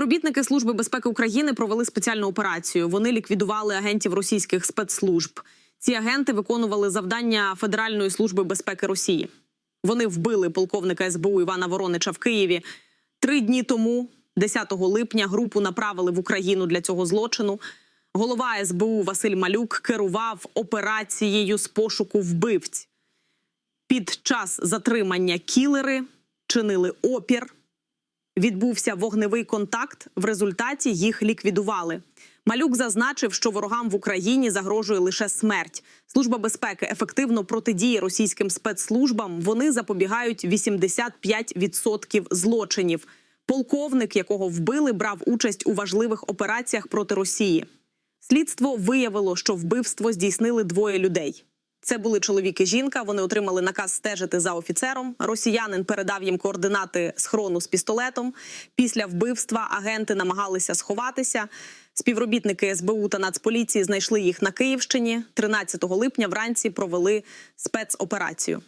Співробітники Служби безпеки України провели спеціальну операцію. Вони ліквідували агентів російських спецслужб. Ці агенти виконували завдання Федеральної служби безпеки Росії. Вони вбили полковника СБУ Івана Воронича в Києві. Три дні тому, 10 липня, групу направили в Україну для цього злочину. Голова СБУ Василь Малюк керував операцією з пошуку вбивць. Під час затримання кілери чинили опір. Відбувся вогневий контакт. В результаті їх ліквідували. Малюк зазначив, що ворогам в Україні загрожує лише смерть. Служба безпеки ефективно протидіє російським спецслужбам. Вони запобігають 85% злочинів. Полковник, якого вбили, брав участь у важливих операціях проти Росії. Слідство виявило, що вбивство здійснили двоє людей. Це були чоловік і жінка. Вони отримали наказ стежити за офіцером. Росіянин передав їм координати схрону з пістолетом. Після вбивства агенти намагалися сховатися. Співробітники СБУ та Нацполіції знайшли їх на Київщині. 13 липня вранці провели спецоперацію.